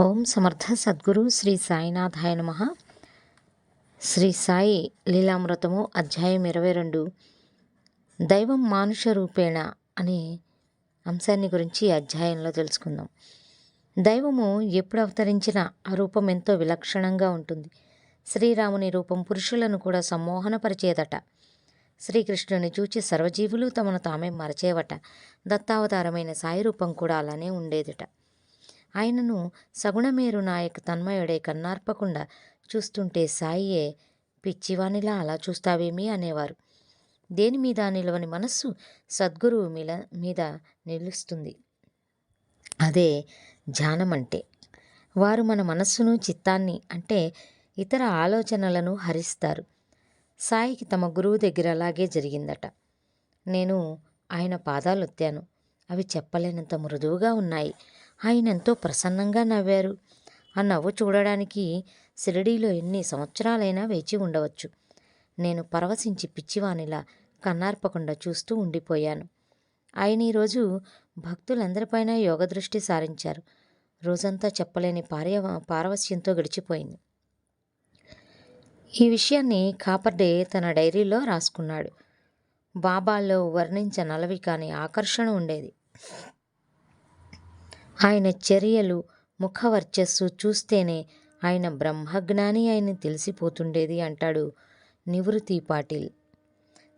ఓం సమర్థ సద్గురు శ్రీ సాయినాథాయ నమ. శ్రీ సాయి లీలామృతము అధ్యాయం ఇరవై రెండు. దైవం మానుష రూపేణ అనే అంశాన్ని గురించి అధ్యాయంలో తెలుసుకుందాం. దైవము ఎప్పుడు అవతరించినా ఆ రూపం ఎంతో విలక్షణంగా ఉంటుంది. శ్రీరాముని రూపం పురుషులను కూడా సమ్మోహనపరిచేదట. శ్రీకృష్ణుని చూచి సర్వజీవులు తమను తామే మరచేవట. దత్తావతారమైన సాయి రూపం కూడా అలానే ఉండేదిట. ఆయనను సగుణమేరు నాయక్ తన్మయుడే కన్నార్పకుండా చూస్తుంటే సాయియే పిచ్చివానిలా అలా చూస్తావేమి? అనేవారు. దేని మీద నిలవని మనస్సు సద్గురువు మీల మీద నిలుస్తుంది. అదే ధ్యానం అంటే వారు మన మనస్సును చిత్తాన్ని అంటే ఇతర ఆలోచనలను హరిస్తారు. సాయికి తమ గురువు దగ్గర అలాగే జరిగిందట. నేను ఆయన పాదాలు ఒత్తాను అవి చెప్పలేనంత మృదువుగా ఉన్నాయి. ఆయన ఎంతో ప్రసన్నంగా నవ్వారు. ఆ నవ్వు చూడడానికి షిరిడీలో ఎన్ని సంవత్సరాలైనా వేచి ఉండవచ్చు. నేను పరవశించి పిచ్చివానిలా కన్నార్పకుండా చూస్తూ ఉండిపోయాను. ఆయన ఈరోజు భక్తులందరిపైన యోగ దృష్టి సారించారు. రోజంతా చెప్పలేని పార్య పారవస్యంతో గడిచిపోయింది. ఈ విషయాన్ని కాపర్డే తన డైరీలో రాసుకున్నాడు. బాబాలో వర్ణించనలవి కాని ఆకర్షణ ఉండేది. ఆయన చర్యలు ముఖవర్చస్సు చూస్తేనే ఆయన బ్రహ్మజ్ఞాని ఆయన తెలిసిపోతుండేది అంటాడు నివృత్తి పాటిల్.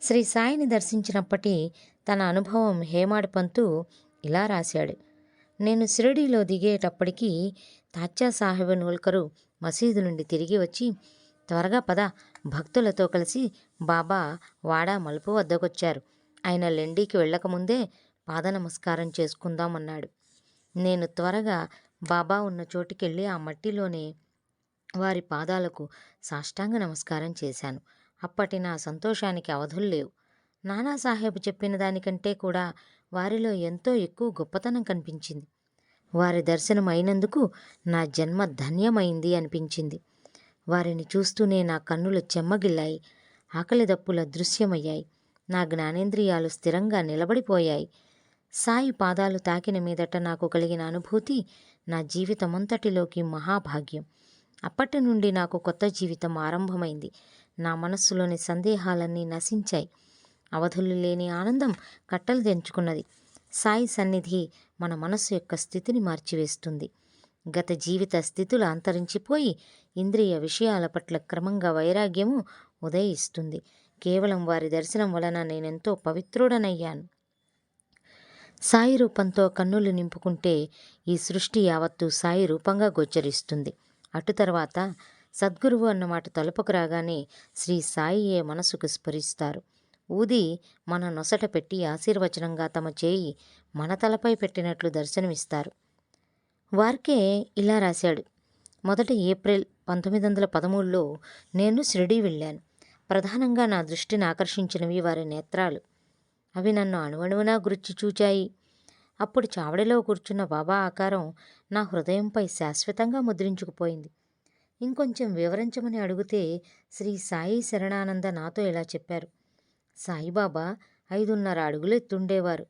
శ్రీ సాయిని దర్శించినప్పటి తన అనుభవం హేమాడ్ పంతు ఇలా రాశాడు. నేను షిరిడీలో దిగేటప్పటికీ తాత్యా సాహెబ్ నోల్కరు మసీదు నుండి తిరిగి వచ్చి త్వరగా పద భక్తులతో కలిసి బాబా వాడా మలుపు వద్దకొచ్చారు. ఆయన లెండీకి వెళ్ళకముందే పాద నమస్కారం చేసుకుందామన్నాడు. నేను త్వరగా బాబా ఉన్న చోటుకెళ్ళి ఆ మట్టిలోనే వారి పాదాలకు సాష్టాంగ నమస్కారం చేశాను. అప్పటి నా సంతోషానికి అవధులు లేవు. నానాసాహెబ్ చెప్పిన దానికంటే కూడా వారిలో ఎంతో ఎక్కువ గొప్పతనం కనిపించింది. వారి దర్శనం అయినందుకు నా జన్మ ధన్యమైంది అనిపించింది. వారిని చూస్తూనే నా కన్నులు చెమ్మగిల్లాయి. ఆకలి దప్పుల దృశ్యమయ్యాయి. నా జ్ఞానేంద్రియాలు స్థిరంగా నిలబడిపోయాయి. సాయి పాదాలు తాకిన మీదట నాకు కలిగిన అనుభూతి నా జీవితమంతటిలోకి మహాభాగ్యం. అప్పటి నుండి నాకు కొత్త జీవితం ఆరంభమైంది. నా మనస్సులోని సందేహాలన్నీ నశించాయి. అవధులు లేని ఆనందం కట్టలు తెంచుకున్నది. సాయి సన్నిధి మన మనస్సు యొక్క స్థితిని మార్చివేస్తుంది. గత జీవిత స్థితులు అంతరించిపోయి ఇంద్రియ విషయాల పట్ల క్రమంగా వైరాగ్యము ఉదయిస్తుంది. కేవలం వారి దర్శనం వలన నేనెంతో పవిత్రుడనయ్యాను. సాయి రూపంతో కన్నులు నింపుకుంటే ఈ సృష్టి యావత్తు సాయి రూపంగా గోచరిస్తుంది. అటు తర్వాత సద్గురువు అన్నమాట తలుపుకు రాగానే శ్రీ సాయియే మనసుకు స్ఫురిస్తారు. ఊది మన నొసట పెట్టి ఆశీర్వచనంగా తమ చేయి మన తలపై పెట్టినట్లు దర్శనమిస్తారు. వార్కే ఇలా రాశాడు. మొదట ఏప్రిల్ పంతొమ్మిది వందల పదమూడులో నేను షిరిడీ వెళ్ళాను. ప్రధానంగా నా దృష్టిని ఆకర్షించినవి వారి నేత్రాలు. అవి నన్ను అణువణువునా గురించి చూచాయి. అప్పుడు చావడిలో కూర్చున్న బాబా ఆకారం నా హృదయంపై శాశ్వతంగా ముద్రించుకుపోయింది. ఇంకొంచెం వివరించమని అడిగితే శ్రీ సాయి శరణానంద నాతో ఇలా చెప్పారు. సాయిబాబా ఐదున్నర అడుగులు ఎత్తుండేవారు.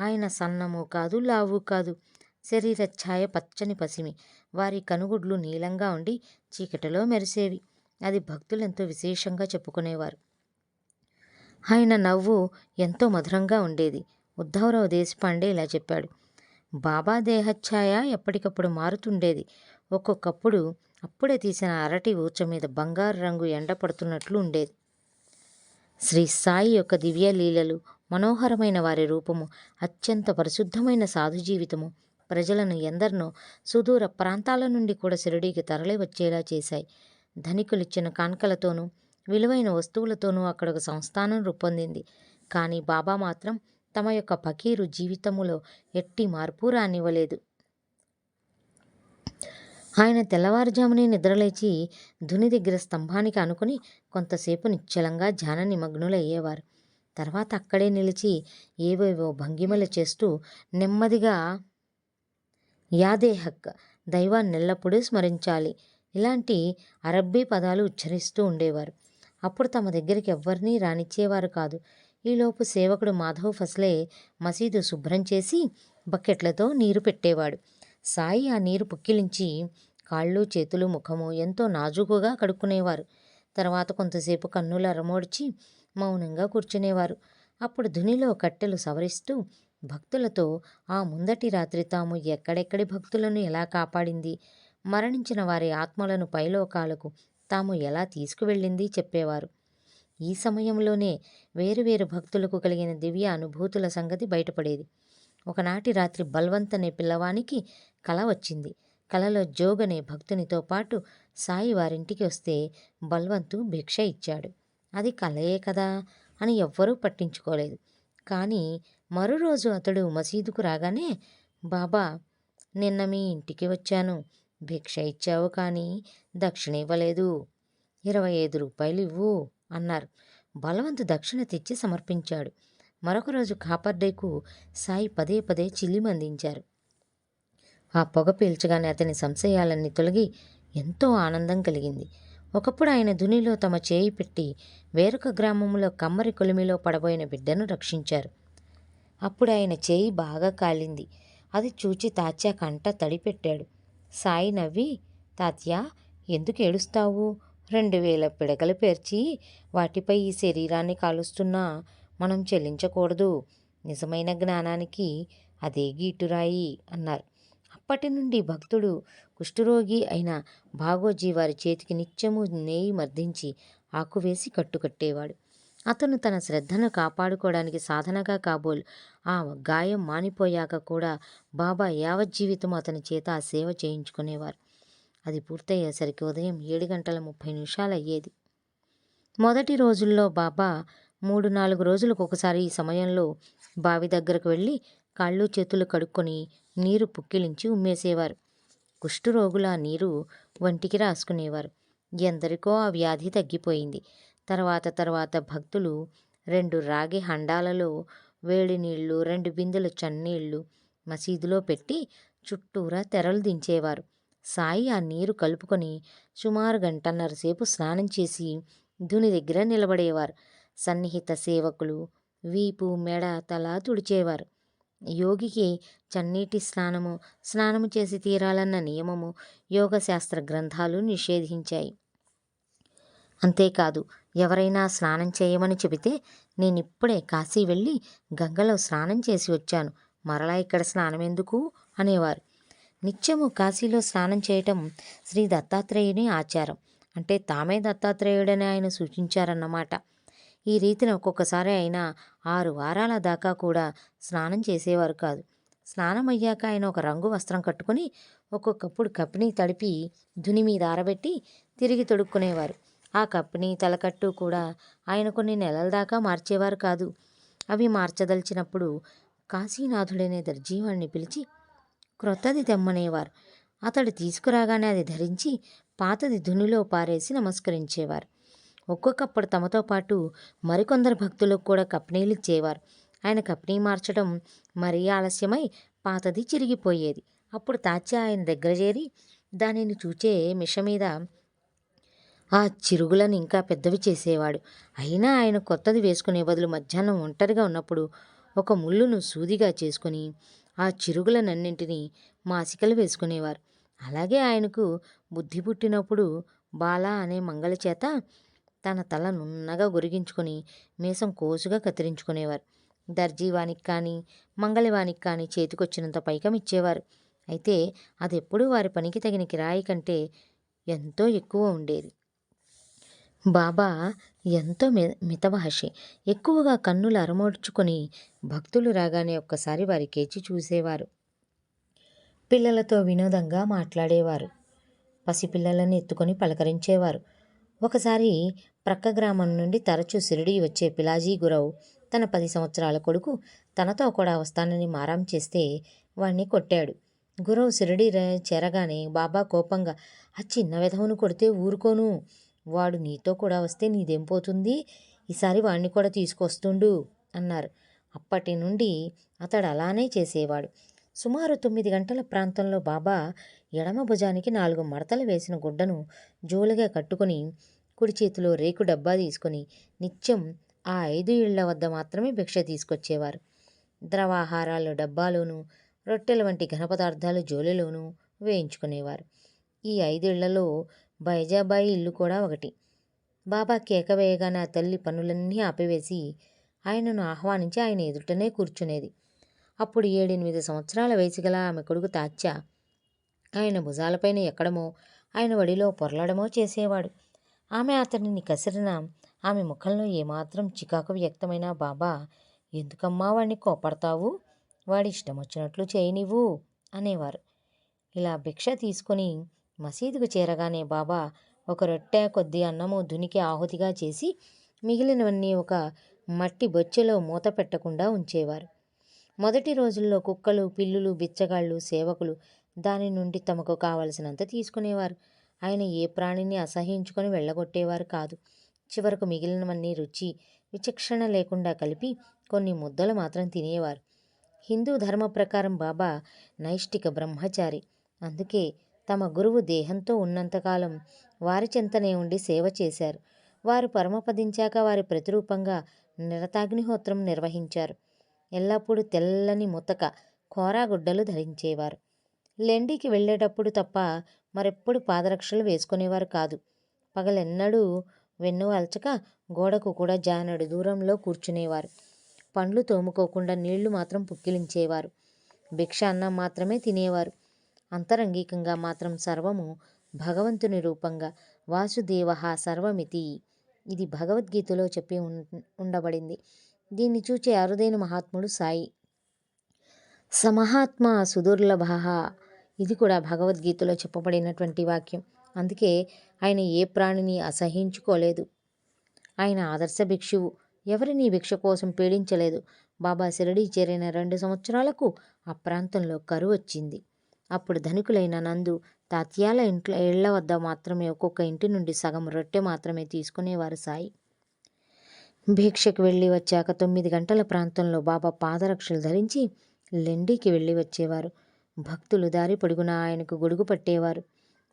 ఆయన సన్నము కాదు లావు కాదు. శరీర ఛాయ పచ్చని పసిమి. వారి కనుగుడ్లు నీలంగా ఉండి చీకటిలో మెరిసేవి. అది భక్తులెంతో విశేషంగా చెప్పుకునేవారు. ఆయన నవ్వు ఎంతో మధురంగా ఉండేది. ఉద్ధవరావు దేశపాండే ఇలా చెప్పాడు. బాబా దేహఛాయ ఎప్పటికప్పుడు మారుతుండేది. ఒక్కొక్కప్పుడు అప్పుడే తీసిన అరటి ఊచ మీద బంగారు రంగు ఎండ పడుతున్నట్లు ఉండేది. శ్రీ సాయి యొక్క దివ్య లీలలు మనోహరమైన వారి రూపము అత్యంత పరిశుద్ధమైన సాధు జీవితము ప్రజలను ఎందరినో సుదూర ప్రాంతాల నుండి కూడా షిరిడీకి తరలి వచ్చేలా చేశాయి. ధనికులిచ్చిన కాన్కలతోనూ విలువైన వస్తువులతోనూ అక్కడ ఒక సంస్థానం రూపొందింది. కానీ బాబా మాత్రం తమ యొక్క పకీరు జీవితములో ఎట్టి మార్పు రానివ్వలేదు. ఆయన తెల్లవారుజామునే నిద్రలేచి ధుని దగ్గర స్తంభానికి అనుకుని కొంతసేపు నిశ్చలంగా ధ్యాన నిమగ్నులయ్యేవారు. తర్వాత అక్కడే నిలిచి ఏవేవో భంగిమలు చేస్తూ నెమ్మదిగా యాదేహక్ దైవాన్ని ఎల్లప్పుడూ స్మరించాలి ఇలాంటి అరబ్బీ పదాలు ఉచ్చరిస్తూ ఉండేవారు. అప్పుడు తమ దగ్గరికి ఎవ్వరినీ రానిచ్చేవారు కాదు. ఈలోపు సేవకుడు మాధవ్ ఫస్లే మసీదు శుభ్రం చేసి బకెట్లతో నీరు పెట్టేవాడు. సాయి ఆ నీరు పుక్కిలించి కాళ్ళు చేతులు ముఖము ఎంతో నాజుకుగా కడుక్కునేవారు. తర్వాత కొంతసేపు కన్నులు అరమోడ్చి మౌనంగా కూర్చునేవారు. అప్పుడు ధునిలో కట్టెలు సవరిస్తూ భక్తులతో ఆ ముందటి రాత్రి తాము ఎక్కడెక్కడి భక్తులను ఎలా కాపాడింది? మరణించిన వారి ఆత్మలను పైలోకాలకు తాము ఎలా తీసుకువెళ్ళింది చెప్పేవారు. ఈ సమయంలోనే వేరువేరు భక్తులకు కలిగిన దివ్య అనుభూతుల సంగతి బయటపడేది. ఒకనాటి రాత్రి బల్వంత్ అనే పిల్లవానికి కల వచ్చింది. కలలో జోగనే భక్తునితో పాటు సాయి వారింటికి వస్తే బల్వంతు భిక్ష ఇచ్చాడు. అది కలయే కదా అని ఎవ్వరూ పట్టించుకోలేదు. కానీ మరో రోజు అతడు మసీదుకు రాగానే బాబా నిన్న మీ ఇంటికి వచ్చాను. భిక్ష ఇచ్చావు కానీ దక్షిణ ఇవ్వలేదు ఇరవై ఐదు రూపాయలు ఇవ్వు అన్నారు. బలవంతు దక్షిణ తెచ్చి సమర్పించాడు. మరొక రోజు కాపర్డేకు సాయి పదే పదే చిల్లిమి అందించారు. ఆ పొగ పీల్చగానే అతని సంశయాలన్నీ తొలగి ఎంతో ఆనందం కలిగింది. ఒకప్పుడు ఆయన ధునిలో తమ చేయి పెట్టి వేరొక గ్రామంలో కమ్మరి కొలిమిలో పడబోయిన బిడ్డను రక్షించారు. అప్పుడు ఆయన చేయి బాగా కాలింది. అది చూచి తాచా కంట తడిపెట్టాడు. సాయి నవ్వి తాత్య ఎందుకు ఏడుస్తావు? రెండు వేల పిడకలు పేర్చి వాటిపై ఈ శరీరాన్ని కాలుస్తున్నా మనం చెల్లించకూడదు. నిజమైన జ్ఞానానికి అదే గీటురాయి అన్నారు. అప్పటి నుండి భక్తుడు కుష్ఠరోగి అయిన భాగోజీ వారి చేతికి నిత్యము నేయి మర్దించి ఆకువేసి కట్టుకట్టేవాడు. అతను తన శ్రద్ధను కాపాడుకోవడానికి సాధనగా కాబోలు. ఆ గాయం మానిపోయాక కూడా బాబా యావజ్జీవితం అతని చేత ఆ సేవ చేయించుకునేవారు. అది పూర్తయ్యేసరికి ఉదయం ఏడు గంటల ముప్పై నిమిషాలు అయ్యేది. మొదటి రోజుల్లో బాబా మూడు నాలుగు రోజులకు ఒకసారి ఈ సమయంలో బావి దగ్గరకు వెళ్ళి కాళ్ళు చేతులు కడుక్కొని నీరు పుక్కిలించి ఉమ్మేసేవారు. కుష్ఠరోగుల నీరు వంటికి రాసుకునేవారు. ఎందరికో ఆ వ్యాధి తగ్గిపోయింది. తర్వాత తర్వాత భక్తులు రెండు రాగి హండాలలో వేడి నీళ్ళు రెండు బిందెల చన్నీళ్ళు మసీదులో పెట్టి చుట్టూరా తెరలు దించేవారు. సాయి ఆ నీరు కలుపుకొని సుమారు గంటన్నర సేపు స్నానం చేసి ధుని దగ్గర నిలబడేవారు. సన్నిహిత సేవకులు వీపు మెడ తల తుడిచేవారు. యోగికి చన్నీటి స్నానము స్నానము చేసి తీరాలన్న నియమము యోగశాస్త్ర గ్రంథాలు నిషేధించాయి. అంతేకాదు ఎవరైనా స్నానం చేయమని చెబితే నేను ఇప్పుడే కాశీ వెళ్ళి గంగలో స్నానం చేసి వచ్చాను. మరలా ఇక్కడ స్నానం ఎందుకు అనేవారు. నిత్యము కాశీలో స్నానం చేయటం శ్రీ దత్తాత్రేయుని ఆచారం. అంటే తామే దత్తాత్రేయుడని ఆయన సూచించారన్నమాట. ఈ రీతిన ఒక్కొక్కసారి అయినా ఆరు వారాల దాకా కూడా స్నానం చేసేవారు కాదు. స్నానం అయ్యాక ఆయన ఒక రంగు వస్త్రం కట్టుకుని ఒక్కొక్కప్పుడు కప్పిని తడిపి దుని మీద ఆరబెట్టి తిరిగి తొడుక్కునేవారు. ఆ కప్పిని తలకట్టు కూడా ఆయన కొన్ని నెలల దాకా మార్చేవారు కాదు. అవి మార్చదలిచినప్పుడు కాశీనాథుడనే దర్జీవాణ్ణి పిలిచి క్రొత్తది తెమ్మనేవారు. అతడు తీసుకురాగానే అది ధరించి పాతది ధునిలో పారేసి నమస్కరించేవారు. ఒక్కొక్కప్పుడు తమతో పాటు మరికొందరు భక్తులకు కూడా కప్నీలు ఇచ్చేవారు. ఆయన కప్నీ మార్చడం మరీ ఆలస్యమై పాతది చిరిగిపోయేది. అప్పుడు తాత్య ఆయన దగ్గర చేరి దానిని చూచే మిష మీద ఆ చిరుగులను ఇంకా పెద్దవి చేసేవాడు. అయినా ఆయన కొత్తది వేసుకునే బదులు మధ్యాహ్నం ఒంటరిగా ఉన్నప్పుడు ఒక ముళ్ళును సూదిగా చేసుకుని ఆ చిరుగులనన్నింటినీ మాసికలు వేసుకునేవారు. అలాగే ఆయనకు బుద్ధి పుట్టినప్పుడు బాల అనే మంగళ చేత తన తల నున్నగా గొరిగించుకొని మీసం కోసుగా కత్తిరించుకునేవారు. దర్జీవానికి కానీ మంగళవానికి కానీ చేతికొచ్చినంత పైకం ఇచ్చేవారు అయితే అదెప్పుడూ వారి పనికి తగిన కిరాయి కంటే ఎంతో ఎక్కువ ఉండేది. బాబా ఎంతో మి మితభాషి ఎక్కువగా కన్నులు అరమోడ్చుకొని భక్తులు రాగానే ఒక్కసారి వారి కేచి చూసేవారు. పిల్లలతో వినోదంగా మాట్లాడేవారు. పసిపిల్లలను ఎత్తుకొని పలకరించేవారు. ఒకసారి ప్రక్క గ్రామం నుండి తరచూ సిరిడి వచ్చే పిలాజీ గురవు తన పది సంవత్సరాల కొడుకు తనతో కూడా వస్తానని మారం చేస్తే వాణ్ణి కొట్టాడు. గురవు సిరిడి చేరగానే బాబా కోపంగా ఆ చిన్న విధవును కొడితే ఊరుకోను. వాడు నీతో కూడా వస్తే నీదేం పోతుంది? ఈసారి వాడిని కూడా తీసుకొస్తుండు అన్నారు. అప్పటి నుండి అతడు అలానే చేసేవాడు. సుమారు తొమ్మిది గంటల ప్రాంతంలో బాబా ఎడమ భుజానికి నాలుగు మడతలు వేసిన గుడ్డను జోలుగా కట్టుకొని కుడి చేతిలో రేకు డబ్బా తీసుకొని నిత్యం ఆ ఐదు ఇళ్ళ వద్ద మాత్రమే భిక్ష తీసుకొచ్చేవారు. ద్రవాహారాలు డబ్బాలోనూ రొట్టెల వంటి ఘన పదార్థాలు జోలిలోనూ వేయించుకునేవారు. ఈ ఐదేళ్ళలో బైజాబాయి ఇల్లు కూడా ఒకటి. బాబా కేక వేయగానే ఆ తల్లి పనులన్నీ ఆపివేసి ఆయనను ఆహ్వానించి ఆయన ఎదుటనే కూర్చునేది. అప్పుడు ఏడెనిమిది సంవత్సరాల వయసు గల ఆమె కొడుకు తాత్య ఆయన భుజాలపైన ఎక్కడమో ఆయన వడిలో పొరలడమో చేసేవాడు. ఆమె అతనిని కసిరిన ఆమె ముఖంలో ఏమాత్రం చికాకు వ్యక్తమైన బాబా ఎందుకమ్మా వాడిని కోపడతావు వాడి ఇష్టం వచ్చినట్లు చేయనివ్వు అనేవారు. ఇలా భిక్ష తీసుకొని మసీదుకు చేరగానే బాబా ఒక రొట్టె కొద్ది అన్నము దునికి ఆహుతిగా చేసి మిగిలినవన్నీ ఒక మట్టి బొచ్చెలో మూత పెట్టకుండా ఉంచేవారు. మొదటి రోజుల్లో కుక్కలు పిల్లులు బిచ్చగాళ్ళు సేవకులు దాని నుండి తమకు కావలసినంత తీసుకునేవారు. ఆయన ఏ ప్రాణిని అసహించుకొని వెళ్ళగొట్టేవారు కాదు. చివరకు మిగిలినవన్నీ రుచి విచక్షణ లేకుండా కలిపి కొన్ని ముద్దలు మాత్రం తినేవారు. హిందూ ధర్మ ప్రకారం బాబా నైష్టిక బ్రహ్మచారి. అందుకే తమ గురువు దేహంతో ఉన్నంతకాలం వారి చింతనే ఉండి సేవ చేశారు. వారు పరమపదించాక వారి ప్రతిరూపంగా నిరతాగ్నిహోత్రం నిర్వహించారు. ఎల్లప్పుడూ తెల్లని ముతక కోరాగుడ్డలు ధరించేవారు. లెండికి వెళ్ళేటప్పుడు తప్ప మరెప్పుడు పాదరక్షలు వేసుకునేవారు కాదు. పగలెన్నడూ వెన్ను అల్చక గోడకు కూడా జానడు దూరంలో కూర్చునేవారు. పండ్లు తోముకోకుండా నీళ్ళు మాత్రం పుక్కిలించేవారు. భిక్ష అన్నం మాత్రమే తినేవారు. అంతరంగికంగా మాత్రం సర్వము భగవంతుని రూపంగా వాసుదేవ సర్వమితి. ఇది భగవద్గీతలో చెప్పి ఉన్- ఉండబడింది. దీన్ని చూచే అరుదైన మహాత్ముడు సాయి. సమహాత్మ సుదుర్లభ ఇది కూడా భగవద్గీతలో చెప్పబడినటువంటి వాక్యం. అందుకే ఆయన ఏ ప్రాణిని అసహించుకోలేదు. ఆయన ఆదర్శ భిక్షువు. ఎవరిని భిక్ష కోసం పీడించలేదు. బాబా శిరడి చేరిన రెండు సంవత్సరాలకు ఆ ప్రాంతంలో కరువు వచ్చింది అప్పుడు ధనికులైన నందు తాత్యాల ఇంట్లో ఇళ్ళ వద్ద మాత్రమే ఒక్కొక్క ఇంటి నుండి సగం రొట్టె మాత్రమే తీసుకునేవారు సాయి. భిక్షకు వెళ్ళి వచ్చాక తొమ్మిది గంటల ప్రాంతంలో బాబా పాదరక్షలు ధరించి లెండికి వెళ్ళి వచ్చేవారు. భక్తులు దారి పొడుగున ఆయనకు గొడుగు పట్టేవారు.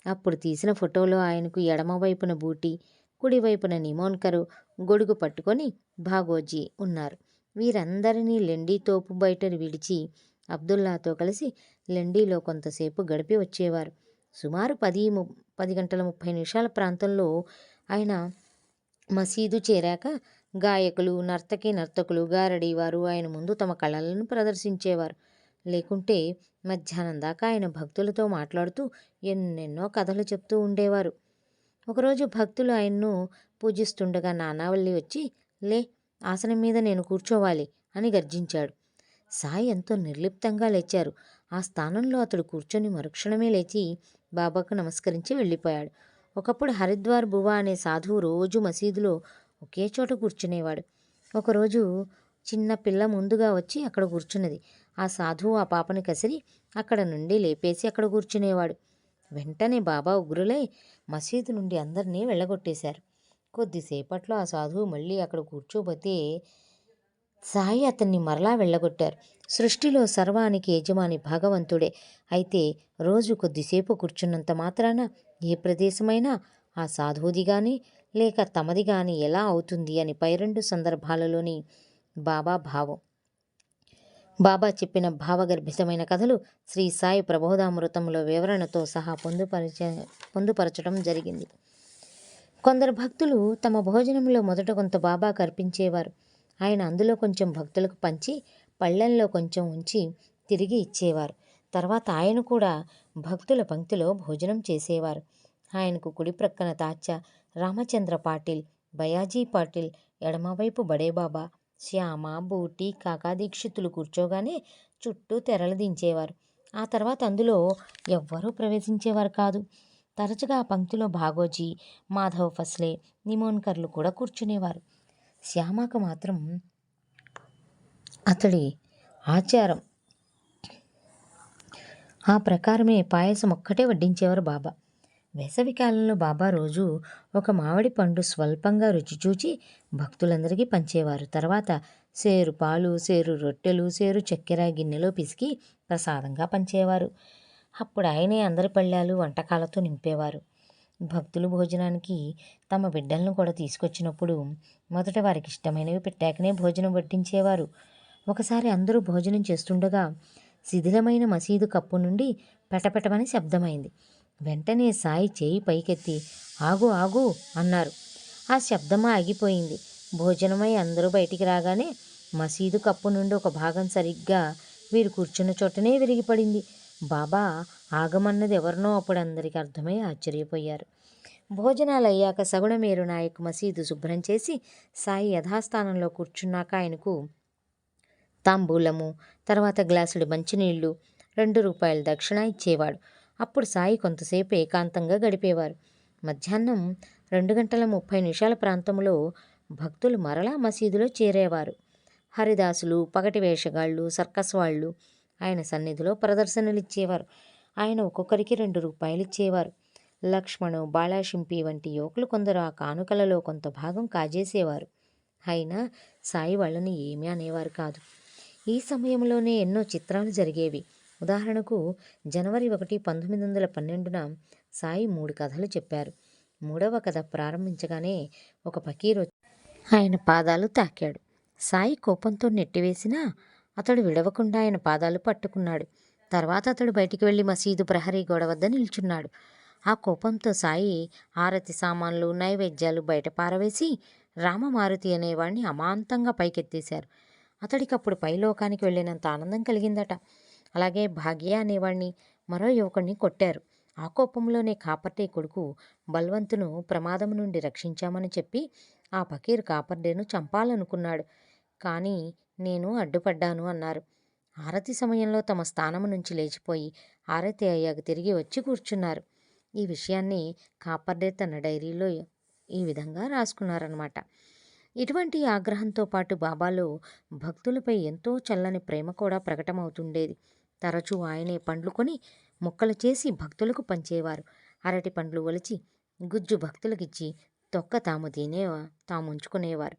అప్పుడు తీసిన ఫోటోలో ఆయనకు ఎడమవైపున బూటి కుడివైపున నిమోన్కరు గొడుగు పట్టుకొని భాగోజీ ఉన్నారు. వీరందరినీ లెండీ తోపు బయట విడిచి అబ్దుల్లాతో కలిసి లెండీలో కొంతసేపు గడిపి వచ్చేవారు. సుమారు పది ము పది గంటల ముప్పై నిమిషాల ప్రాంతంలో ఆయన మసీదు చేరాక గాయకులు నర్తకి నర్తకులు గారడి వారు ఆయన ముందు తమ కళలను ప్రదర్శించేవారు. లేకుంటే మధ్యాహ్నం దాకా ఆయన భక్తులతో మాట్లాడుతూ ఎన్నెన్నో కథలు చెప్తూ ఉండేవారు. ఒకరోజు భక్తులు ఆయన్ను పూజిస్తుండగా నానావల్లి వచ్చి లే ఆసనం మీద నేను కూర్చోవాలి అని గర్జించాడు. సాయి ఎంతో నిర్లిప్తంగా లేచారు. ఆ స్థానంలో అతడు కూర్చొని మరుక్షణమే లేచి బాబాకు నమస్కరించి వెళ్ళిపోయాడు. ఒకప్పుడు హరిద్వార్ బువా అనే సాధువు రోజు మసీదులో ఒకే చోట కూర్చునేవాడు. ఒకరోజు చిన్న పిల్ల ముందుగా వచ్చి అక్కడ కూర్చున్నది. ఆ సాధువు ఆ పాపని కసిరి అక్కడ నుండి లేపేసి అక్కడ కూర్చునేవాడు. వెంటనే బాబా ఉగ్రులై మసీదు నుండి అందరినీ వెళ్ళగొట్టేశారు. కొద్దిసేపట్లో ఆ సాధువు మళ్ళీ అక్కడ కూర్చోబోతే సాయి అతన్ని మరలా వెళ్ళగొట్టారు. సృష్టిలో సర్వానికి యజమాని భగవంతుడే. అయితే రోజు కొద్దిసేపు కూర్చున్నంత మాత్రాన ఏ ప్రదేశమైనా ఆ సాధువుది కానీ లేక తమది కానీ ఎలా అవుతుంది అని పై రెండు సందర్భాలలోని బాబా భావం. బాబా చెప్పిన భావగర్భితమైన కథలు శ్రీ సాయి ప్రబోధామృతంలో వివరణతో సహా పొందుపరిచ పొందుపరచడం జరిగింది. కొందరు భక్తులు తమ భోజనంలో మొదట కొంత బాబా కర్పించేవారు. ఆయన అందులో కొంచెం భక్తులకు పంచి పళ్ళెంలో కొంచెం ఉంచి తిరిగి ఇచ్చేవారు. తర్వాత ఆయన కూడా భక్తుల పంక్తిలో భోజనం చేసేవారు. ఆయనకు కుడి ప్రక్కన తాచ రామచంద్ర పాటిల్ బయాజీ పాటిల్ ఎడమవైపు బడేబాబా శ్యామ బూటి కాకా దీక్షితులు కూర్చోగానే చుట్టూ తెరలు దించేవారు. ఆ తర్వాత అందులో ఎవ్వరూ ప్రవేశించేవారు కాదు. తరచుగా ఆ పంక్తిలో భాగోజీ మాధవ్ ఫస్లే నిమోన్కర్లు కూడా కూర్చునేవారు. శ్యామకు మాత్రం అతడి ఆచారం ఆ ప్రకారమే పాయసం ఒక్కటే వడ్డించేవారు బాబా. వేసవి కాలంలో బాబా రోజు ఒక మామిడి పండు స్వల్పంగా రుచి చూచి భక్తులందరికీ పంచేవారు. తర్వాత సేరు పాలు సేరు రొట్టెలు సేరు చక్కెర గిన్నెలో పిసికి ప్రసాదంగా పంచేవారు. అప్పుడు ఆయనే అందరి పళ్ళాలు వంటకాలతో నింపేవారు. భక్తులు భోజనానికి తమ బిడ్డలను కూడా తీసుకొచ్చినప్పుడు మొదట వారికి ఇష్టమైనవి పెట్టాకనే భోజనం వడ్డించేవారు. ఒకసారి అందరూ భోజనం చేస్తుండగా శిథిలమైన మసీదు కప్పు నుండి పెటపెటమని శబ్దమైంది. వెంటనే సాయి చేయి పైకెత్తి ఆగు ఆగు అన్నారు. ఆ శబ్దం ఆగిపోయింది. భోజనమై అందరూ బయటికి రాగానే మసీదు కప్పు నుండి ఒక భాగం సరిగ్గా వీరు కూర్చున్న చోటనే విరిగిపడింది. బాబా ఆగమన్నది ఎవరినో అప్పుడు అందరికీ అర్థమై ఆశ్చర్యపోయారు. భోజనాలు అయ్యాక సగుణమేరు నాయక్ మసీదు శుభ్రం చేసి సాయి యథాస్థానంలో కూర్చున్నాక ఆయనకు తాంబూలము తర్వాత గ్లాసుడు మంచినీళ్ళు రెండు రూపాయల దక్షిణ ఇచ్చేవాడు. అప్పుడు సాయి కొంతసేపు ఏకాంతంగా గడిపేవారు. మధ్యాహ్నం రెండు గంటల ముప్పై నిమిషాల ప్రాంతంలో భక్తులు మరలా మసీదులో చేరేవారు. హరిదాసులు పగటి వేషగాళ్ళు సర్కస్ వాళ్ళు ఆయన సన్నిధిలో ప్రదర్శనలు ఇచ్చేవారు ఆయన ఒక్కొక్కరికి రెండు రూపాయలు ఇచ్చేవారు లక్ష్మణు బాలాషింపి వంటి యువకులు కొందరు ఆ కానుకలలో కొంత భాగం కాజేసేవారు. అయినా సాయి వాళ్ళని ఏమీ అనేవారు కాదు. ఈ సమయంలోనే ఎన్నో చిత్రాలు జరిగేవి. ఉదాహరణకు జనవరి ఒకటి పంతొమ్మిది వందల పన్నెండున సాయి మూడు కథలు చెప్పారు. మూడవ కథ ప్రారంభించగానే ఒక ఫకీరు ఆయన పాదాలు తాకాడు. సాయి కోపంతో నెట్టివేసినా అతడు విడవకుండా ఆయన పాదాలు పట్టుకున్నాడు. తర్వాత అతడు బయటికి వెళ్ళి మసీదు ప్రహరీ గోడ వద్ద నిల్చున్నాడు. ఆ కోపంతో సాయి ఆరతి సామాన్లు నైవేద్యాలు బయట పారవేసి రామమారుతి అనేవాడిని అమాంతంగా పైకెత్తేశారు. అతడికి అప్పుడు పైలోకానికి వెళ్ళినంత ఆనందం కలిగిందట. అలాగే భాగ్య అనేవాడిని మరో యువకుడిని కొట్టారు. ఆ కోపంలోనే కాపర్డే కొడుకు బల్వంతును ప్రమాదం నుండి రక్షించామని చెప్పి ఆ పకీర్ కాపర్డేను చంపాలనుకున్నాడు. కానీ నేను అడ్డుపడ్డాను అన్నారు. ఆరతి సమయంలో తమ స్థానము నుంచి లేచిపోయి ఆరతి అయ్యాక తిరిగి వచ్చి కూర్చున్నారు. ఈ విషయాన్ని కాపర్డే తన డైరీలో ఈ విధంగా రాసుకున్నారనమాట ఇటువంటి ఆగ్రహంతో పాటు బాబాలో భక్తులపై ఎంతో చల్లని ప్రేమ కూడా ప్రకటమవుతుండేది. తరచూ ఆయనే పండ్లు కొని ముక్కలు చేసి భక్తులకు పంచేవారు. అరటి పండ్లు ఒలిచి గుజ్జు భక్తులకిచ్చి తొక్క తాము తినే తాము ఉంచుకునేవారు.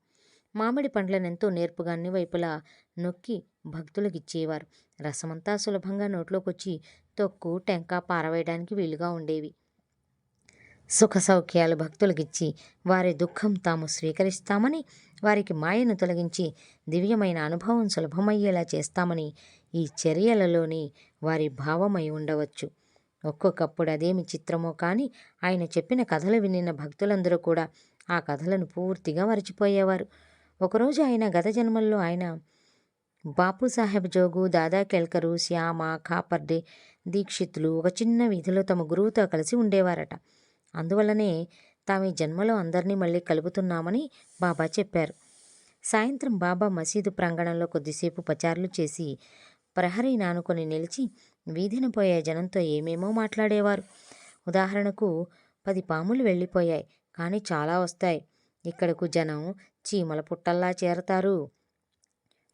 మామిడి పండ్లను ఎంతో నేర్పుగా అన్ని వైపులా నొక్కి భక్తులకిచ్చేవారు. రసమంతా సులభంగా నోట్లోకొచ్చి తొక్కు టెంక పారవేయడానికి వీలుగా ఉండేవి. సుఖ సౌఖ్యాలు భక్తులకిచ్చి వారి దుఃఖం తాము స్వీకరిస్తామని వారికి మాయను తొలగించి దివ్యమైన అనుభవం సులభమయ్యేలా చేస్తామని ఈ చర్యలలోని వారి భావమై ఉండవచ్చు. ఒక్కొక్కప్పుడు అదేమి చిత్రమో కానీ ఆయన చెప్పిన కథలు వినిన భక్తులందరూ కూడా ఆ కథలను పూర్తిగా మరచిపోయేవారు. ఒకరోజు ఆయన గత జన్మల్లో ఆయన బాపు సాహెబ్ జోగు దాదా కెల్కరు శ్యామ కాపర్డే దీక్షితులు ఒక చిన్న వీధిలో తమ గురువుతో కలిసి ఉండేవారట. అందువల్లనే తాము ఈ జన్మలో అందరినీ మళ్ళీ కలుపుతున్నామని బాబా చెప్పారు. సాయంత్రం బాబా మసీదు ప్రాంగణంలో కొద్దిసేపు పచారులు చేసి ప్రహరీ నానుకొని నిలిచి వీధిన పోయే జనంతో ఏమేమో మాట్లాడేవారు. ఉదాహరణకు పది పాములు వెళ్ళిపోయాయి కానీ చాలా వస్తాయి. ఇక్కడకు జనం చీమల పుట్టల్లా చేరతారు.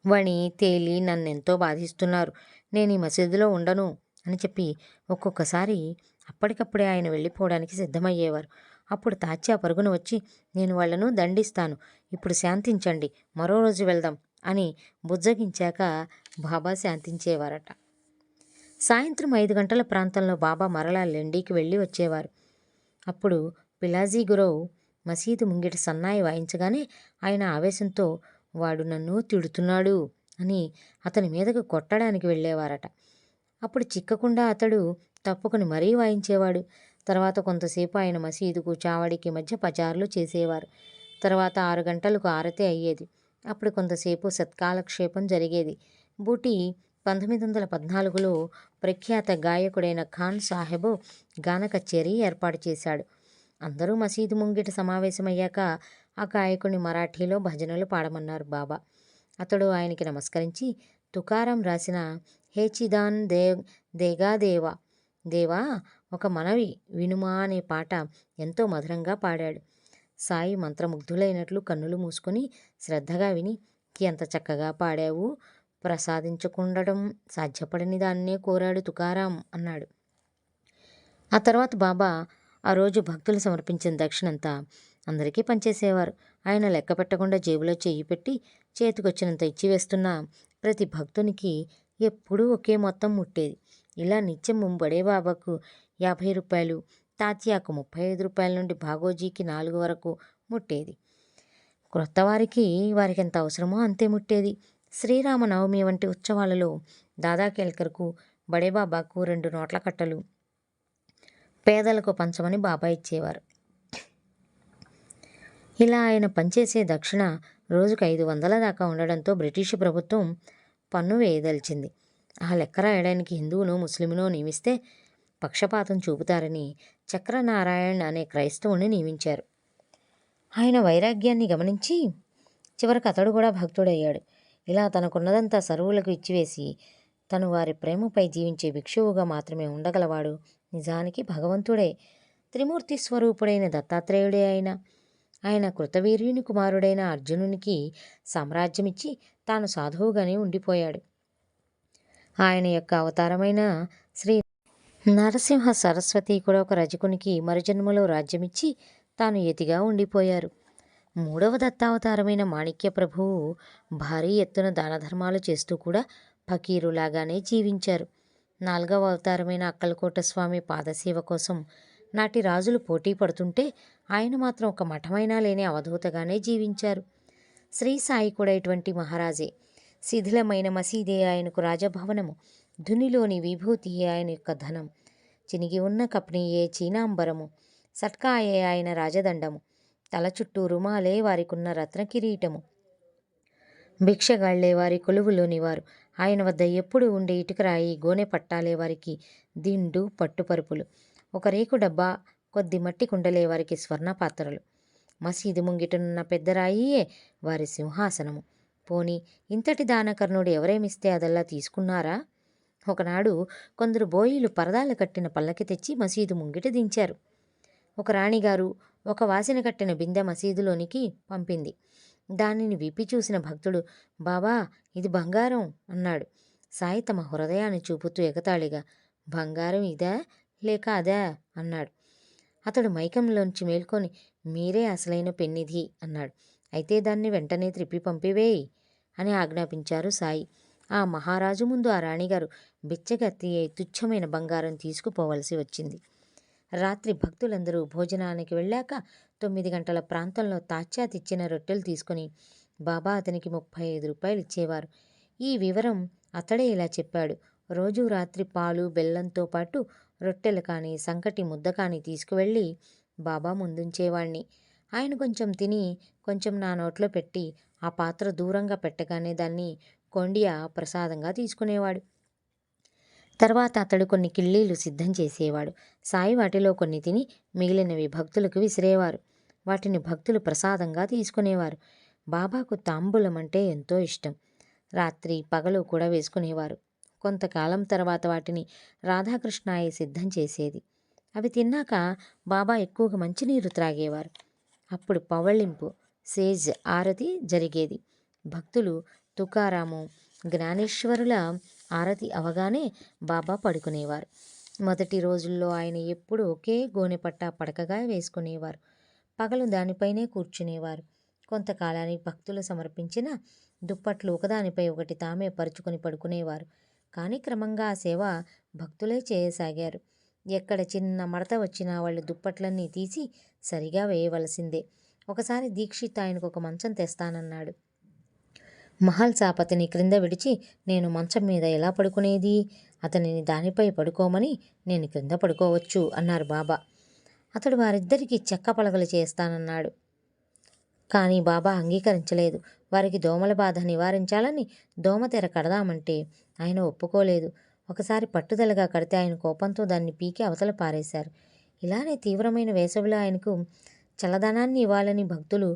వణి తేలి నన్నెంతో బాధిస్తున్నారు. నేను ఈ మసీదులో ఉండను అని చెప్పి ఒక్కొక్కసారి అప్పటికప్పుడే ఆయన వెళ్ళిపోవడానికి సిద్ధమయ్యేవారు. అప్పుడు తాత్యా పరుగున వచ్చి నేను వాళ్ళను దండిస్తాను. ఇప్పుడు శాంతించండి. మరో రోజు వెళ్దాం అని బుజ్జగించాక బాబా శాంతించేవారట. సాయంత్రం ఐదు గంటల ప్రాంతంలో బాబా మరలా లెండీకి వెళ్ళి వచ్చేవారు. అప్పుడు పిలాజీ గురవ్ మసీదు ముంగిట సన్నాయి వాయించగానే ఆయన ఆవేశంతో వాడు నన్ను తిడుతున్నాడు అని అతని మీదకు కొట్టడానికి వెళ్ళేవారట. అప్పుడు చిక్కకుండా అతడు తప్పుకొని మరీ వాయించేవాడు. తర్వాత కొంతసేపు ఆయన మసీదుకు చావడికి మధ్య పచారులు చేసేవారు. తర్వాత ఆరు గంటలకు ఆరతి అయ్యేది. అప్పుడు కొంతసేపు సత్కాలక్షేపం జరిగేది. బూటి పంతొమ్మిది వందల పద్నాలుగులో ప్రఖ్యాత గాయకుడైన ఖాన్ సాహెబు గాన కచేరీ ఏర్పాటు చేశాడు. అందరూ మసీదు ముంగిట సమావేశమయ్యాక ఆ గాయకుని మరాఠీలో భజనలు పాడమన్నారు బాబా. అతడు ఆయనకి నమస్కరించి తుకారం రాసిన హేచిదాన్ దే దేగా దేవా దేవా ఒక మనవి వినుమా అనే పాట ఎంతో మధురంగా పాడాడు. సాయి మంత్రముగ్ధులైనట్లు కన్నులు మూసుకొని శ్రద్ధగా విని ఎంత చక్కగా పాడావు ప్రసాదించకుండడం సాధ్యపడని దాన్నే కోరాడు తుకారాం అన్నాడు. ఆ తర్వాత బాబా ఆ రోజు భక్తులు సమర్పించిన దక్షిణంతా అందరికీ పనిచేసేవారు ఆయన లెక్క పెట్టకుండా జేబులో చేయి పెట్టి చేతికొచ్చినంత ఇచ్చివేస్తున్న ప్రతి భక్తునికి ఎప్పుడూ ఒకే మొత్తం ముట్టేది. ఇలా నిత్యము బడేబాబాకు యాభై రూపాయలు తాత్యాకు ముప్పై ఐదు రూపాయల నుండి భాగోజీకి నాలుగు వరకు ముట్టేది. క్రొత్త వారికి వారికి ఎంత అవసరమో అంతే ముట్టేది. శ్రీరామనవమి వంటి ఉత్సవాలలో దాదా కేల్కర్కు బడేబాబాకు రెండు నోట్ల కట్టలు పేదలకు పంచమని బాబా ఇచ్చేవారు. ఇలా ఆయన పనిచేసే దక్షిణ రోజుకు ఐదు వందల దాకా ఉండడంతో బ్రిటిష్ ప్రభుత్వం పన్ను వేయదలిచింది. ఆ లెక్క రాయడానికి హిందువును ముస్లిమును నియమిస్తే పక్షపాతం చూపుతారని చక్రనారాయణ్ అనే క్రైస్తవుని నియమించారు. ఆయన వైరాగ్యాన్ని గమనించి చివరికి అతడు కూడా భక్తుడయ్యాడు. ఇలా తనకున్నదంతా సరువులకు ఇచ్చివేసి తను వారి ప్రేమపై జీవించే భిక్షువుగా మాత్రమే ఉండగలవాడు నిజానికి భగవంతుడే. త్రిమూర్తి స్వరూపుడైన దత్తాత్రేయుడే ఆయన ఆయన కృతవీర్యుని కుమారుడైన అర్జునునికి సామ్రాజ్యమిచ్చి తాను సాధువుగానే ఉండిపోయాడు. ఆయన యొక్క అవతారమైన శ్రీ నరసింహ సరస్వతి కూడా ఒక రజకునికి మరుజన్మలో రాజ్యమిచ్చి తాను ఎతిగా ఉండిపోయారు. మూడవ దత్తావతారమైన మాణిక్య ప్రభువు భారీ ఎత్తున దానధర్మాలు చేస్తూ కూడా ఫకీరులాగానే జీవించారు. నాలుగవ అవతారమైన అక్కలకోట స్వామి పాదసేవ కోసం నాటి రాజులు పోటీ పడుతుంటే ఆయన మాత్రం ఒక మఠమైనా లేని అవధూతగానే జీవించారు. శ్రీ సాయి కూడా ఇటువంటి మహారాజే. శిథిలమైన మసీదే ఆయనకు రాజభవనము. ధునిలోని విభూతి ఆయన యొక్క ధనం. చినిగి ఉన్న కప్నియే చీనాంబరము. సట్కాయే ఆయన రాజదండము. తల చుట్టూ రుమాలే వారికున్న రత్న కిరీటము. భిక్షగాళ్ళే వారి కొలువులోని వారు. ఆయన వద్ద ఎప్పుడు ఉండే ఇటుకరాయి గోనె పట్టాలే వారికి దిండు పట్టుపరుపులు. ఒక రేకు డబ్బా కొద్ది మట్టి కుండలే వారికి స్వర్ణ పాత్రలు మసీదు ముంగిటనున్న పెద్దరాయియే వారి సింహాసనము. పోని ఇంతటి దానకర్ణుడు ఎవరేమిస్తే అదల్లా తీసుకున్నారా? ఒకనాడు కొందరు బోయిలు పరదాలు కట్టిన పల్లకి తెచ్చి మసీదు ముంగిట దించారు. ఒక రాణిగారు ఒక వాసిన కట్టిన బిందె మసీదులోనికి పంపింది. దానిని విప్పి చూసిన భక్తుడు బాబా ఇది బంగారం అన్నాడు. సాయి తమ హృదయాన్ని చూపుతూ ఎగతాళిగా బంగారం ఇదా? లేక అదా? అన్నాడు. అతడు మైకంలోంచి మేల్కొని మీరే అసలైన పెన్నిధి అన్నాడు. అయితే దాన్ని వెంటనే త్రిప్పి పంపివేయి. అని ఆజ్ఞాపించారు సాయి. ఆ మహారాజు ముందు ఆ రాణిగారు బిచ్చగత్తి తుచ్చమైన బంగారం తీసుకుపోవలసి వచ్చింది. రాత్రి భక్తులందరూ భోజనానికి వెళ్ళాక తొమ్మిది గంటల ప్రాంతంలో తాచా ఇచ్చిన రొట్టెలు తీసుకుని బాబా అతనికి ముప్పై ఐదు రూపాయలు ఇచ్చేవారు. ఈ వివరం అతడే ఇలా చెప్పాడు. రోజు రాత్రి పాలు బెల్లంతో పాటు రొట్టెలు కానీ సంకటి ముద్ద కానీ తీసుకువెళ్ళి బాబా ముందుంచేవాణ్ణి. ఆయన కొంచెం తిని కొంచెం నా నోట్లో పెట్టి ఆ పాత్ర దూరంగా పెట్టగానే దాన్ని కొండియా ప్రసాదంగా తీసుకునేవాడు. తర్వాత అతడు కొన్ని కిళ్ళీలు సిద్ధం చేసేవాడు. సాయి వాటిలో కొన్ని తిని మిగిలినవి భక్తులకు విసిరేవారు. వాటిని భక్తులు ప్రసాదంగా తీసుకునేవారు. బాబాకు తాంబూలం అంటే ఎంతో ఇష్టం. రాత్రి పగలు కూడా వేసుకునేవారు. కొంతకాలం తర్వాత వాటిని రాధాకృష్ణాయ సిద్ధం చేసేది. అవి తిన్నాక బాబా ఎక్కువగా మంచినీరు త్రాగేవారు. అప్పుడు పవళింపు సేజ్ ఆరతి జరిగేది. భక్తులు తుకారాము జ్ఞానేశ్వరుల ఆరతి అవగానే బాబా పడుకునేవారు. మొదటి రోజుల్లో ఆయన ఎప్పుడు ఒకే గోనెపట్ట పడకగా వేసుకునేవారు. పగలు దానిపైనే కూర్చునేవారు. కొంతకాలానికి భక్తులు సమర్పించిన దుప్పట్లు ఒకదానిపై ఒకటి తామే పరుచుకొని పడుకునేవారు. కానీ క్రమంగా ఆ సేవ భక్తులే చేయసాగారు. ఎక్కడ చిన్న మడత వచ్చినా వాళ్ళు దుప్పట్లన్నీ తీసి సరిగా వేయవలసిందే. ఒకసారి దీక్షిత్ ఆయనకు ఒక మంచం తెస్తానన్నాడు. మహల్ సాపతిని క్రింద విడిచి నేను మంచం మీద ఎలా పడుకునేది? అతనిని దానిపై పడుకోమని నేను క్రింద పడుకోవచ్చు అన్నారు బాబా. అతడు వారిద్దరికీ చెక్క పలకలు చేస్తానన్నాడు. కానీ బాబా అంగీకరించలేదు. వారికి దోమల బాధ నివారించాలని దోమతెర కడదామంటే ఆయన ఒప్పుకోలేదు. ఒకసారి పట్టుదలగా కడితే ఆయన కోపంతో దాన్ని పీకి అవతల పారేశారు. ఇలానే తీవ్రమైన వేసవిలో ఆయనకు చల్లదనాన్ని ఇవ్వాలని భక్తులు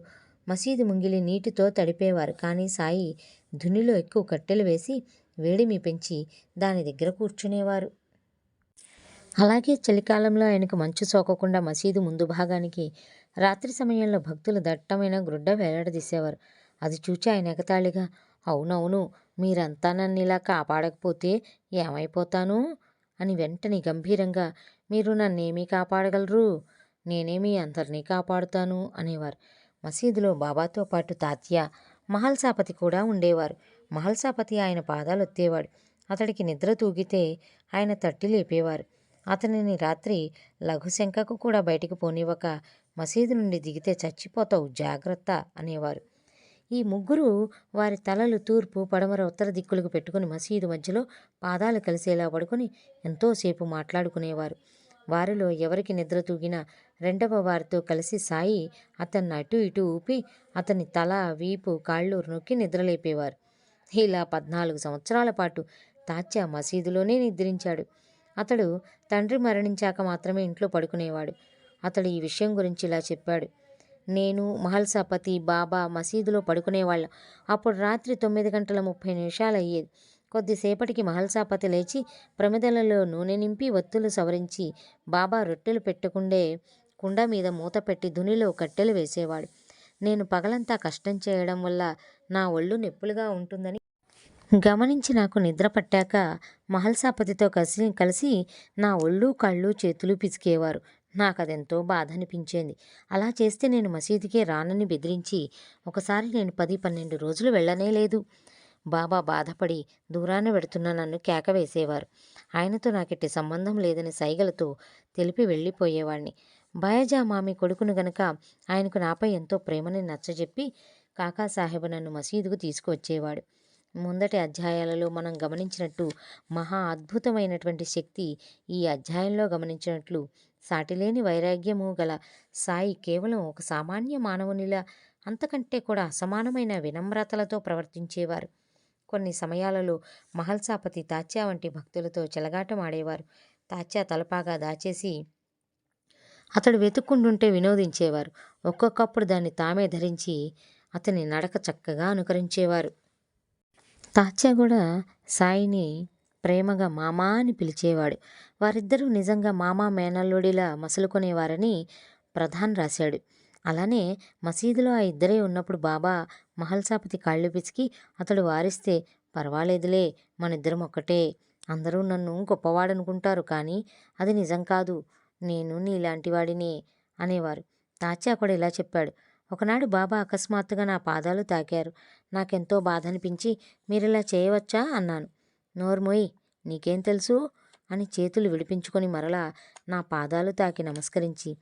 మసీదు ముంగిలి నీటితో తడిపేవారు. కానీ సాయి ధునిలో ఎక్కువ కట్టెలు వేసి వేడిమి పెంచి దాని దగ్గర కూర్చునేవారు. అలాగే చలికాలంలో ఆయనకు మంచు సోకకుండా మసీదు ముందు భాగానికి రాత్రి సమయంలో భక్తులు దట్టమైన గ్రుడ్డ వేలాడదీసేవారు అది చూచి ఆయన ఎగతాళిగా అవునవును మీరంతా నన్ను ఇలా కాపాడకపోతే ఏమైపోతాను? అని వెంటనే గంభీరంగా మీరు నన్నేమీ కాపాడగలరు? నేనేమి అందరినీ కాపాడుతాను అనేవారు. మసీదులో బాబాతో పాటు తాత్య మహల్సాపతి కూడా ఉండేవారు. మహల్సాపతి ఆయన పాదాలు ఒత్తేవాడు అతడికి నిద్ర తూగితే ఆయన తట్టి లేపేవారు. అతనిని రాత్రి లఘుశంకకు కూడా బయటికి పోనివ్వక మసీదు నుండి దిగితే చచ్చిపోతావు జాగ్రత్త అనేవారు. ఈ ముగ్గురు వారి తలలు తూర్పు పడమర ఉత్తర దిక్కులకు పెట్టుకుని మసీదు మధ్యలో పాదాలు కలిసేలా పడుకొని ఎంతోసేపు మాట్లాడుకునేవారు. వారిలో ఎవరికి నిద్ర తూగినా రెండవ వారితో కలిసి సాయి అతన్ని అటు ఇటు ఊపి అతని తల వీపు కాళ్ళు నొక్కి నిద్రలేపేవారు. ఇలా పద్నాలుగు సంవత్సరాల పాటు తాత్య మసీదులోనే నిద్రించాడు. అతడు తండ్రి మరణించాక మాత్రమే ఇంట్లో పడుకునేవాడు. అతడు ఈ విషయం గురించి ఇలా చెప్పాడు. నేను మహల్సాపతి బాబా మసీదులో పడుకునేవాళ్ళం. అప్పుడు రాత్రి తొమ్మిది గంటల ముప్పై నిమిషాలు అయ్యేది. కొద్దిసేపటికి మహల్సాపతి లేచి ప్రమిదలలో నూనె నింపి ఒత్తులు సవరించి బాబా రొట్టెలు పెట్టుకుండే కుండ మీద మూత పెట్టి దునిలో కట్టెలు వేసేవాడు. నేను పగలంతా కష్టం చేయడం వల్ల నా ఒళ్ళు నొప్పులుగా ఉంటుందని గమనించి నాకు నిద్ర పట్టాక మహల్సాపతితో కలిసి కలిసి నా ఒళ్ళు కళ్ళు చేతులు పిసికేవారు. నాకు అదెంతో బాధ అనిపించేది అలా చేస్తే నేను మసీదుకే రానని బెదిరించి ఒకసారి నేను పది పన్నెండు రోజులు వెళ్ళనే లేదు. బాబా బాధపడి దూరాన పెడుతున్న నన్ను కేక వేసేవారు. ఆయనతో నాకెట్టి సంబంధం లేదని సైగలతో తెలిపి వెళ్ళిపోయేవాడిని బయజా మామి కొడుకును గనక ఆయనకు నాపై ఎంతో ప్రేమని నచ్చజెప్పి కాకాసాహెబ్ నన్ను మసీదుకు తీసుకువచ్చేవాడు. ముందటి అధ్యాయాలలో మనం గమనించినట్టు మహా అద్భుతమైనటువంటి శక్తి ఈ అధ్యాయంలో గమనించినట్లు సాటిలేని వైరాగ్యము గల సాయి కేవలం ఒక సామాన్య మానవునిలా అంతకంటే కూడా అసమానమైన వినమ్రతలతో ప్రవర్తించేవారు. కొన్ని సమయాలలో మహల్సాపతి తాత్యా వంటి భక్తులతో చెలగాటమాడేవారు. తాత్యా తలపాగా దాచేసి అతడు వెతుక్కుంటుంటే వినోదించేవారు. ఒక్కొక్కప్పుడు దాన్ని తామే ధరించి అతని నడక చక్కగా అనుకరించేవారు. తాత్యా కూడా సాయిని ప్రేమగా మామా అని పిలిచేవాడు. వారిద్దరూ నిజంగా మామా మేనల్లుడిలా మసులుకునేవారని ప్రధాన్ రాశాడు. అలానే మసీదులో ఆ ఇద్దరే ఉన్నప్పుడు బాబా మహల్సాపతి కాళ్ళు పిసికి అతడు వారిస్తే పర్వాలేదులే మనిద్దరం ఒక్కటే. అందరూ నన్ను గొప్పవాడనుకుంటారు కానీ అది నిజం కాదు. నేను నీలాంటి వాడినే అనేవారు. తాచా కూడా ఇలా చెప్పాడు. ఒకనాడు బాబా అకస్మాత్తుగా నా పాదాలు తాకారు. నాకెంతో బాధ అనిపించి మీరిలా చేయవచ్చా? అన్నాను. నోర్మోయ్ నీకేం తెలుసు? అని చేతులు విడిపించుకొని మరలా నా పాదాలు తాకి నమస్కరించి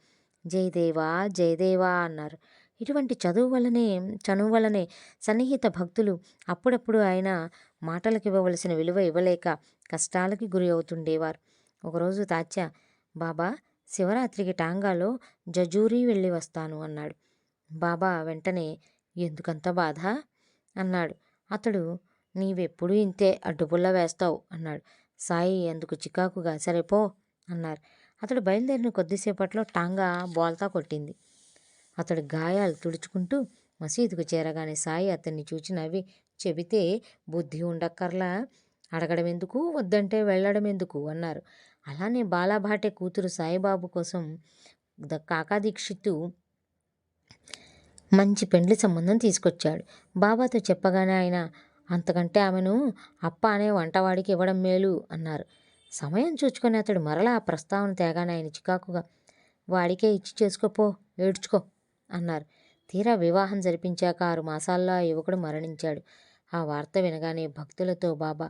జయదేవా జయదేవా అన్నారు. ఇటువంటి చదువు వల్లనే చనువు వల్లనే సన్నిహిత భక్తులు అప్పుడప్పుడు ఆయన మాటలకు ఇవ్వవలసిన విలువ ఇవ్వలేక కష్టాలకి గురి అవుతుండేవారు. ఒకరోజు తాత్య బాబా శివరాత్రికి టాంగాలో జజూరీ వెళ్ళి వస్తాను అన్నాడు. బాబా వెంటనే ఎందుకంత బాధ? అన్నాడు. అతడు నీవెప్పుడు ఇంతే అడ్డుపుల్ల వేస్తావు అన్నాడు. సాయి అందుకు చికాకుగా సరేపో అన్నారు. అతడు బయలుదేరిన కొద్దిసేపట్లో టాంగా బోల్తా కొట్టింది. అతడు గాయాలు తుడుచుకుంటూ మసీదుకు చేరగానే సాయి అతన్ని చూచి నవ్వి చెబితే బుద్ధి ఉండక్కర్లా? అడగడం ఎందుకు వద్దంటే వెళ్ళడం ఎందుకు అన్నారు. అలానే బాలాభాటే కూతురు సాయిబాబు కోసం ద కాకా దీక్షిత్తు మంచి పెండ్లి సంబంధం తీసుకొచ్చాడు. బాబాతో చెప్పగానే ఆయన అంతకంటే ఆమెను అప్ప అనే వంటవాడికి ఇవ్వడం మేలు అన్నారు. సమయం చూచుకొని అతడు మరలా ఆ ప్రస్తావన తేగానే ఆయన చికాకుగా వాడికే ఇచ్చి చేసుకోపో ఏడ్చుకో అన్నారు. తీరా వివాహం జరిపించాక ఆరు మాసాల్లో ఆ యువకుడు మరణించాడు. ఆ వార్త వినగానే భక్తులతో బాబా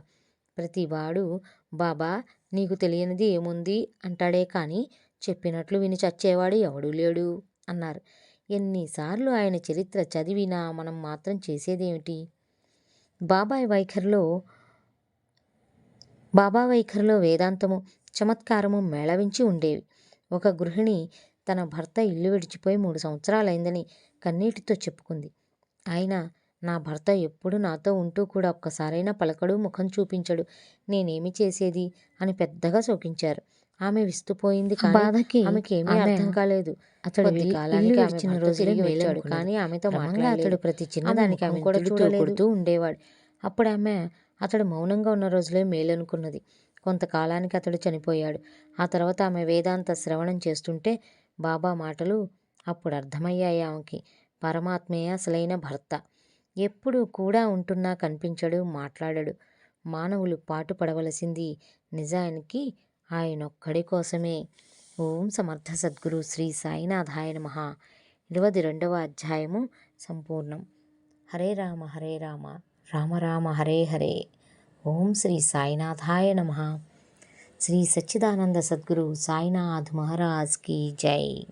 ప్రతివాడు బాబా నీకు తెలియనిది ఏముంది? అంటాడే కానీ చెప్పినట్లు విని చచ్చేవాడు ఎవడూ లేడు అన్నారు. ఎన్నిసార్లు ఆయన చరిత్ర చదివినా మనం మాత్రం చేసేదేమిటి? బాబాయ్ వైఖరిలో బాబా వైఖరిలో వేదాంతము చమత్కారము మేళవించి ఉండేవి. ఒక గృహిణి తన భర్త ఇల్లు విడిచిపోయి మూడు సంవత్సరాలైందని కన్నీటితో చెప్పుకుంది. ఆయన నా భర్త ఎప్పుడు నాతో ఉంటూ కూడా ఒక్కసారైనా పలకడు ముఖం చూపించడు. నేనేమి చేసేది? అని పెద్దగా శోకించారు. ఆమె విస్తుపోయింది బాధకి ఆమెకి ఏమీ అర్థం కాలేదు. అతడు కాలానికి వచ్చిన రోజు తిరిగి వెళ్ళాడు కానీ ఆమెతో మాట్లాడి అతడు ప్రతి చిన్నదానికి ఆమె కూడా కొడుతూ ఉండేవాడు. అప్పుడు ఆమె అతడు మౌనంగా ఉన్న రోజులే మేలనుకున్నది. కొంతకాలానికి అతడు చనిపోయాడు. ఆ తర్వాత ఆమె వేదాంత శ్రవణం చేస్తుంటే బాబా మాటలు అప్పుడు అర్థమయ్యాయి ఆమెకి. పరమాత్మే అసలైన భర్త. ఎప్పుడూ కూడా ఉంటున్నా కనిపించడు మాట్లాడడు. మానవులు పాటుపడవలసింది నిజానికి ఆయనొక్కడి కోసమే. ఓం సమర్థ సద్గురు శ్రీ సాయినాథాయ నమ. ఇరవై రెండవ అధ్యాయము సంపూర్ణం. హరే రామ హరే రామ రామ రామ హరే హరే. ఓం శ్రీ సాయినాథాయ నమ. శ్రీ సచ్చిదానంద సద్గురు సాయినాథ్ మహారాజ్కి జై.